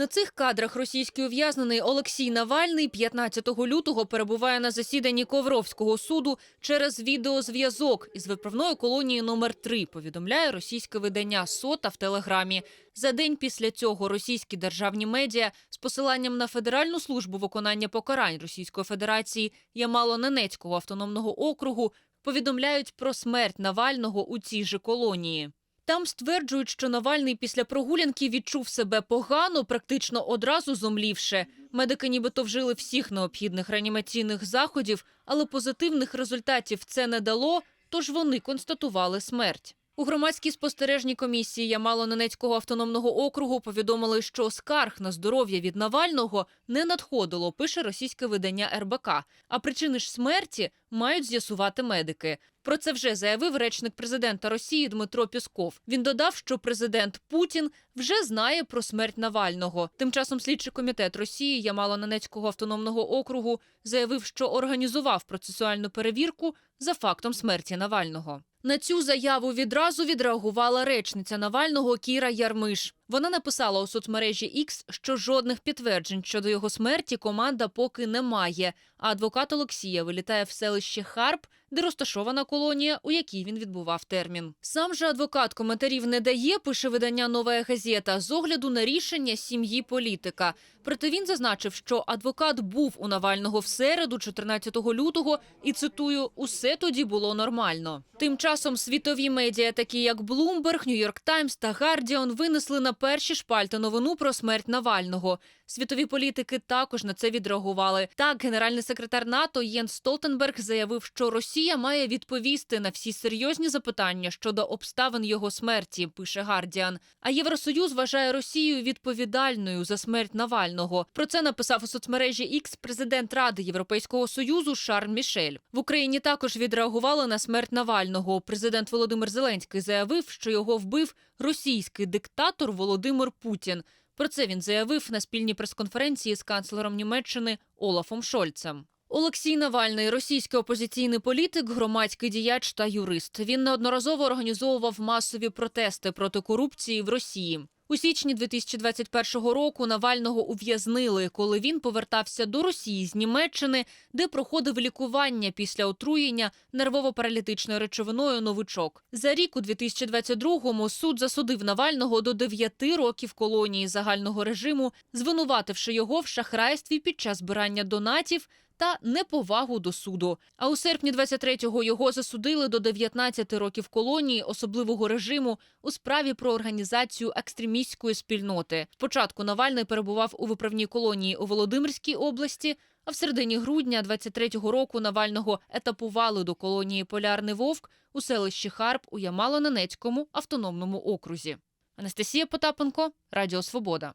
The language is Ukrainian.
На цих кадрах російський ув'язнений Олексій Навальний 15 лютого перебуває на засіданні Ковровського суду через відеозв'язок із виправною колонією номер 3 повідомляє російське видання Сота в Телеграмі. За день після цього російські державні медіа з посиланням на Федеральну службу виконання покарань Російської Федерації Ямало-Ненецького автономного округу повідомляють про смерть Навального у цій же колонії. Там стверджують, що Навальний після прогулянки відчув себе погано, практично одразу зомлівши. Медики нібито вжили всіх необхідних реанімаційних заходів, але позитивних результатів це не дало, тож вони констатували смерть. У громадській спостережній комісії Ямало-Ненецького автономного округу повідомили, що скарг на здоров'я від Навального не надходило, пише російське видання РБК. А причини ж смерті мають з'ясувати медики. Про це вже заявив речник президента Росії Дмитро Пісков. Він додав, що президент Путін вже знає про смерть Навального. Тим часом слідчий комітет Росії Ямало-Ненецького автономного округу заявив, що організував процесуальну перевірку за фактом смерті Навального. На цю заяву відразу відреагувала речниця Навального Кіра Ярмиш. Вона написала у соцмережі X, що жодних підтверджень щодо його смерті команда поки не має. А адвокат Олексія вилітає в селище Харп, де розташована колонія, у якій він відбував термін. Сам же адвокат коментарів не дає, пише видання Нова газета з огляду на рішення сім'ї політика. Проте він зазначив, що адвокат був у Навального в середу, 14 лютого, і цитую: усе тоді було нормально. Тим часом світові медіа, такі як Bloomberg, New York Times та Guardian, винесли на перші шпальти новину про смерть Навального. Світові політики також на це відреагували. Так, генеральний секретар НАТО Єнс Столтенберг заявив, що Росія має відповісти на всі серйозні запитання щодо обставин його смерті. Пише Гардіан. А Євросоюз вважає Росію відповідальною за смерть Навального. Про це написав у соцмережі X президент Ради Європейського союзу Шарль Мішель. В Україні також відреагували на смерть Навального. Президент Володимир Зеленський заявив, що його вбив російський диктатор Володимир Путін. Про це він заявив на спільній прес-конференції з канцлером Німеччини Олафом Шольцем. Олексій Навальний, російський опозиційний політик, громадський діяч та юрист. Він неодноразово організовував масові протести проти корупції в Росії. У січні 2021 року Навального ув'язнили, коли він повертався до Росії з Німеччини, де проходив лікування після отруєння нервово-паралітичною речовиною новичок. За рік у 2022-му суд засудив Навального до 9 років колонії загального режиму, звинувативши його в шахрайстві під час збирання донатів та неповагу до суду. А у серпні 23-го його засудили до 19 років колонії особливого режиму у справі про організацію екстремістської спільноти. Спочатку Навальний перебував у виправній колонії у Володимирській області. А в середині грудня 23-го року Навального етапували до колонії Полярний Вовк у селищі Харп у Ямало-Ненецькому автономному окрузі. Анастасія Потапенко, Радіо Свобода.